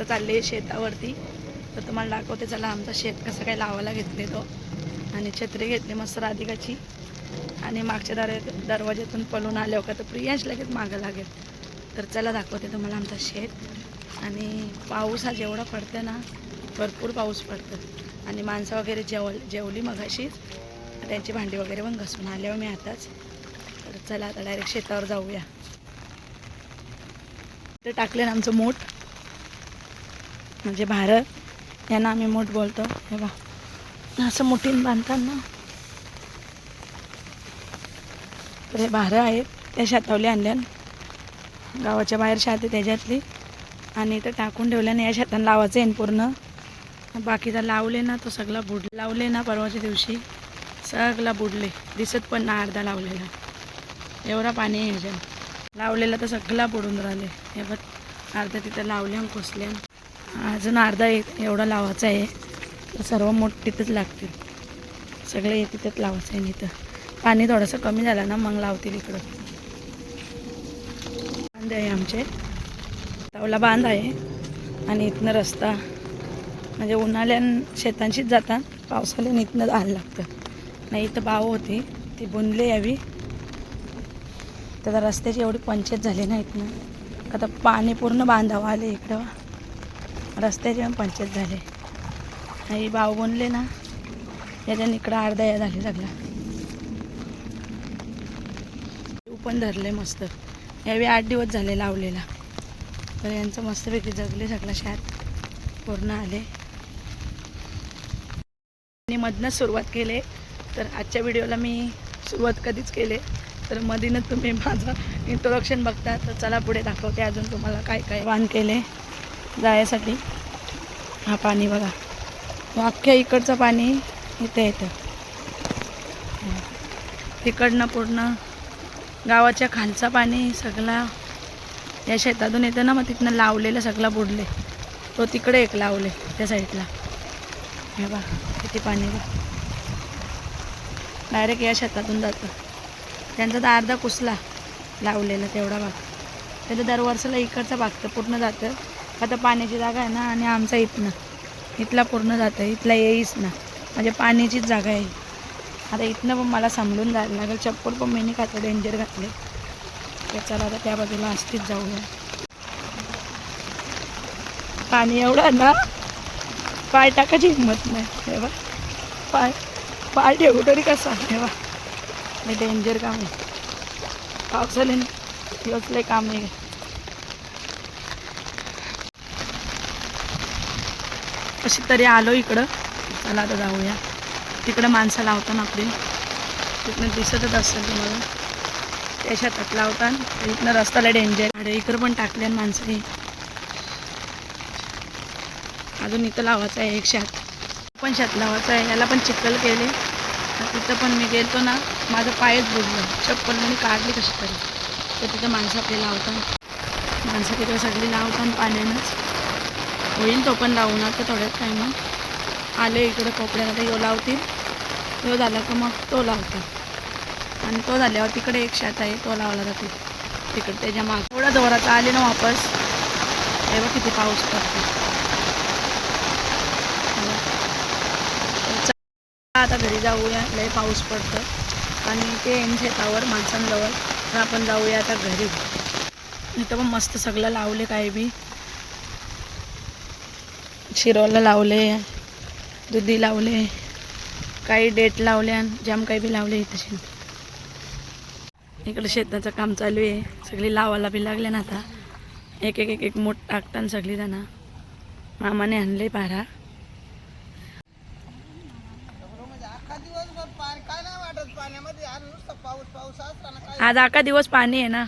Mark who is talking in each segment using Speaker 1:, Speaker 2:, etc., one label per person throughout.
Speaker 1: आता चालले शेतावरती. तर तुम्हाला दाखवते चला आमचा शेत कसं काय लावायला घेतले तो. आणि छत्री घेतली मस्त राधिकाची. आणि मागच्या दर दरवाज्यातून पळून आले का तर प्रियांश लगेच मागं लागेल. तर चला दाखवते तुम्हाला आमचं शेत. आणि पाऊस हा जेवढा पडतो ना भरपूर पाऊस पडतो आणि माणसं वगैरे जेव जेवली मगाशीच. त्यांची भांडी वगैरे पण घसून आल्यावर हो मी आताच. तर चला आता डायरेक्ट शेतावर जाऊया. ते टाकले ना आमचं मूठ. म्हणजे भारत यांना आम्ही मूठ बोलतो. हे बा असं मुठीन बांधतात ना तर हे भारं आहेत. त्या शेतावली आणल्या गावाच्या बाहेर शेत आहे त्याच्यातली. आणि इथं टाकून ठेवल्याने या शेतानं लावायचं आहे पूर्ण. बाकीचा लावले ना तो सगळा बुड लावले ना परवाच्या दिवशी. सगळा बुडले. दिसत पण ना अर्धा लावलेला. एवढा पाणी आहे ह्याच्यात. लावलेला तर सगळा बुडून राहिले. हे बघ. अर्धा तिथं लावल्या कोसल्या अजून अर्धा एक एवढा लावायचा आहे. तर सर्व मोठ तिथंच लागतील. सगळे हे तिथंच लावायचं आहे इथं. पाणी थोडंसं कमी झालं ना मग लावतील इकडं. बांध आहे आमचे. तावला बांध आहे. आणि इथनं रस्ता. म्हणजे उन्हाळ्यान शेतांशीच जातात पावसाळ्यानं इथनं जायला लागतं. नाही इथं बाव होती. ती बुंदली यावी. तर रस्त्याची एवढी पंचायत झाली ना इथनं. आता पाणी पूर्ण बांधावं आले इकडं. रस्त्याची पण पंचायत झाले. आणि बाव बनले ना याच्यानं इकडं अर्धा या झाली सगळा पण धरले मस्त. यावेळी आठ दिवस झाले लावलेला. तर यांचं मस्तपैकी जगले सगळं शात पूर्ण आले. आणि मधनंच सुरुवात केले. तर आजच्या व्हिडिओला मी सुरुवात कधीच केले. तर मधीनच तुम्ही माझं इंट्रोडक्शन बघता. तर चला पुढे दाखवते अजून तुम्हाला काय काय वाण केले. जायसाठी. हा पाणी बघा. अख्ख्या इकडचं पाणी इथे येतं तिकडनं पूर्ण गावाच्या खालचा पाणी सगळा या शेतातून येतं ना मग तिथनं लावलेलं सगळा बुडले. तो तिकडे एक लावले त्या साईडला. हे बा किती पाणी बा डायरेक्ट या शेतातून जातं. त्यांचा तर अर्धा कुसला लावलेला तेवढा भाग. त्याचं दरवर्षाला इकडचा भाग तर पूर्ण जातं. आता पाण्याची जागा आहे ना आणि आमचा इथनं. इथला पूर्ण जातं इथला येईच ना. म्हणजे पाण्याचीच जागा आहे. आता इथनं पण मला समजून जायला लागेल. चप्पल पण मी नाही डेंजर घातले. तर चला आता त्या बाजूला असतीच जाऊया. पाणी एवढं आहे ना पाय टाकायची हिंमत नाही. हे बा पाय पाय ठेवू तरी कसा? तेव्हा हे डेंजर काम आहे. पावसाने दिवस काम आहे. कशी तरी आलो इकडं. चला आता जाऊया. तिकडं माणसं लावतात आपली. तिथनं दिसतच असेल तुम्हाला. त्या शेतात लावतात इथनं रस्त्याला डेंजर अरे इकडं पण टाकले माणसं. अजून इथं लावायचं आहे एक शेत. पण शेत लावायचं आहे. याला पण चिखल केले. तर तिथं पण मी गेलतो ना माझं पायच बुडलं. चप्पल मी काढली कशी तरी. तर तिथं माणसं आपली लावतात माणसं तिकडे सगळी लावतात पाण्यानंच. होईल तो पण लावून आता थोड्याच टायमात आले इकडं कोपऱ्याला तर यो लावतील. तो झाला का मग तो लावतो आणि तो झाल्यावर तिकडे एक शेत आहे तो लावला जातो तिकडे त्याच्या माग. थोडा जोरात आले ना वापस. तेव्हा किती पाऊस पडतो आता घरी जाऊया. लय पाऊस पडतो आणि ते एम शेतावर माणसांजवळ. तर आपण जाऊया आता घरी. इथं पण मस्त सगळं लावले काय बी. शिरोला लावले दुधी लावले काही डेट लावल्या जाम काही बी लावले इथं इकडे शेताचं काम चालू आहे. सगळी लावायला बी लागले ना आता. एक एक एक एक मोठ टाकताना सगळी जण. मामाने आणले पारा. आज अका दिवस पाणी आहे ना.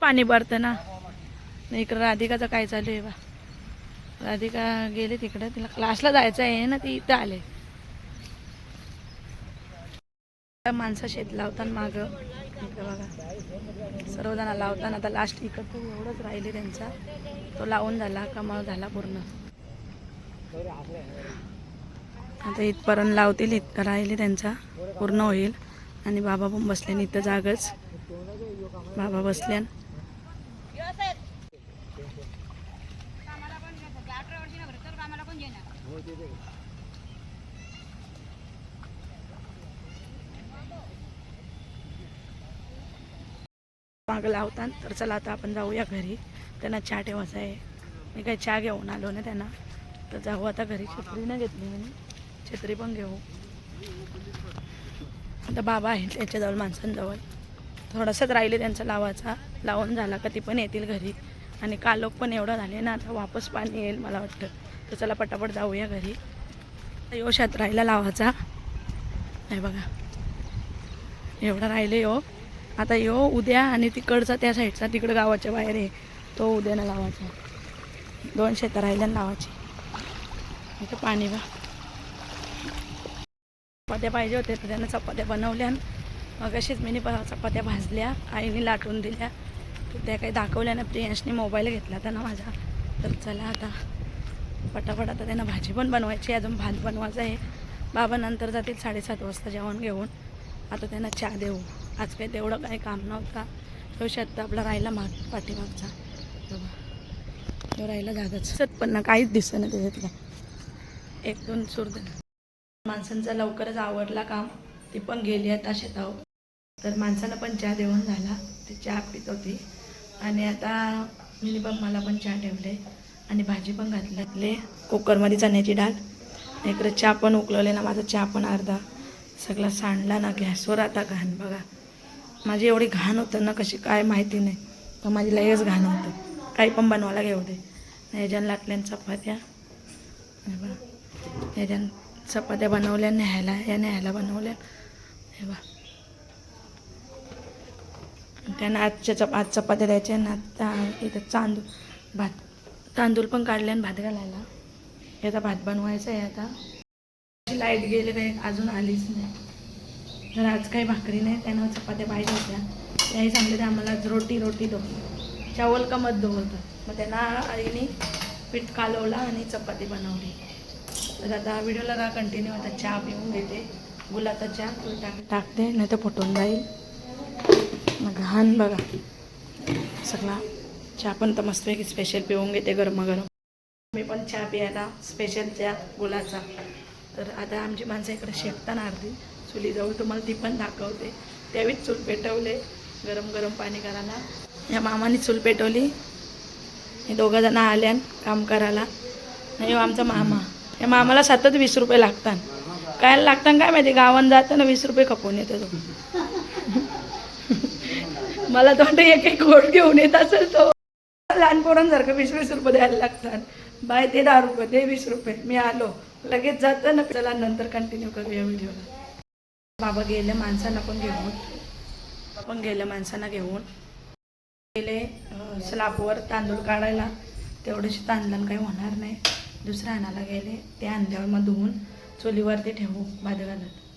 Speaker 1: पाणी भरतं ना. इकडं राधिकाचं काय चालू आहे बा? राधिका गेले तिकडं. तिला क्लासला जायचं आहे ना ती इथं आले. माणसं शेत लावताना माग. बघा. सर्वजण लावताना. आता लास्ट इकडचं एवढंच राहिले त्यांचा. तो लावून झाला कमाल झाला पूर्ण. आता इथपर्यंत लावतील इतकं राहिले त्यांचा. पूर्ण होईल. आणि बाबा पण बसले इथं जागच. बाबा बसल्यान मागं लावतात तर चला आता आपण जाऊया घरी. त्यांना चहा ठेवायचा आहे. मी काही चहा घेऊन आलो ना त्यांना. तर जाऊ आता घरी. छत्री नाही घेतली मी. छत्री पण घेऊ. आता बाबा आहेत त्यांच्याजवळ माणसांजवळ. थोडासाच राहिले त्यांचा लावायचा. लावून झाला. का ती पण येतील घरी. आणि कालोख पण एवढं झाले ना आता वापस पाणी येईल मला वाटतं. तर चला पटापट जाऊया घरी. आता यो राहिला लावायचा. नाही बघा. एवढा राहिले यो. आता यो उद्या आणि तिकडचा त्या साईडचा तिकडं गावाच्या बाहेर आहे. तो उद्या ना लावायचा. दोन शेतं राहिल्या लावायची. इथं पाणी बा चपात्या पाहिजे होते तर त्यानं चपात्या बनवल्या. मग अशीच मी चपात्या भाजल्या. आईने लाटून दिल्या. त्या काही दाखवल्या ना प्रियांशने मोबाईल घेतला होता ना माझा. तर चला आता. पटापट आता त्यांना भाजी पण बनवायची आहे, अजून भात बनवायचं आहे. बाबा नंतर जातील साडेसात वाजता जेवण घेऊन. आता त्यांना चहा देऊ. आज काही तेवढं काही काम नव्हता. तो शेत आपला राहिला माग पाठीमागचा. तो तो राहिला जागाच. सत पण ना काहीच दिसत नाही त्याच्यातलं एक दोन सुरद माणसांचा लवकरच आवडला काम. ती पण गेली आता शेतावर. तर माणसानं पण चहा देऊन झाला. ती चहा पित होती. आणि आता मी मला पण चहा ठेवले. आणि भाजी पण घातली. कुकरमध्ये चण्याची डाळ. इकडे चहा पण उकळवले ना माझा चहा पण अर्धा. सगळा सांडला ना गॅसवर आता घाण बघा. माझी एवढी घाण होतं ना कशी काय माहिती नाही. तर माझी लयच घाण होतं. काही पण बनवायला घेऊ दे. ह्याच्यानं लाटल्यान चपात्या. हे बा ह्याच्यानं चपात्या बनवल्या न्यायला या न्यायला बनवल्या. हे बा त्यांना आजच्या चप आज चपात्या द्यायच्या ना आता इथं चांदू भात तांदूळ पण काढले आणि भात घालायला. आता भात बनवायचा आहे आता. लाइट गेली काही अजून आलीच नाही. तर आज काही भाकरी नाही त्यांना चपात्या पाहिजे होत्या. त्याही सांगले ते आम्हाला रोटी रोटी दो. चावल का मत दो होतं. मग त्यांना आईने पीठ कालवला आणि चपाती बनवली. तर आता व्हिडिओला का कंटिन्यू आता चहा पिऊन घेते. गुलाचा चहा तो टाक टाकते नाही तर फुटून जाईल. मग घाण बघा. सगळा चहा पण तर मस्तपैकी स्पेशल पिऊन घेते गरमागरम मी पण चहा प्यायला स्पेशल चहा गुलाचा. तर आता आमची माणसं इकडे शेकताना अर्धी. चुलीजवळ तुम्हाला ती पण दाखवते. त्यावेळीच चूल पेटवले. गरम गरम पाणी करायला. या मामाने चूल पेटवली. हे दोघं जण आल्यान काम करायला. नाही आमचा मामा. या मामाला सतत वीस रुपये लागतात. काय लागतात काय माहिती? गावात जाताना वीस रुपये खपून येतो तो. मला तर वाटतं एक एक गोट घेऊन येत असेल तो. लहान पोरांसारखं वीस वीस रुपये द्यायला लागतात. बाय ते दहा रुपये ते वीस रुपये. मी आलो. लगेच जातं ना. चला नंतर कंटिन्यू करूया व्हिडिओला बाबा गेले माणसांना पण घेऊन. पण गेले माणसांना घेऊन. गेले स्लापवर तांदूळ काढायला. तेवढेशी तांदळानं काही होणार नाही. दुसऱ्या आणायला गेले. ते आणल्यावर मग धुवून चुलीवरती ठेवू भात घालत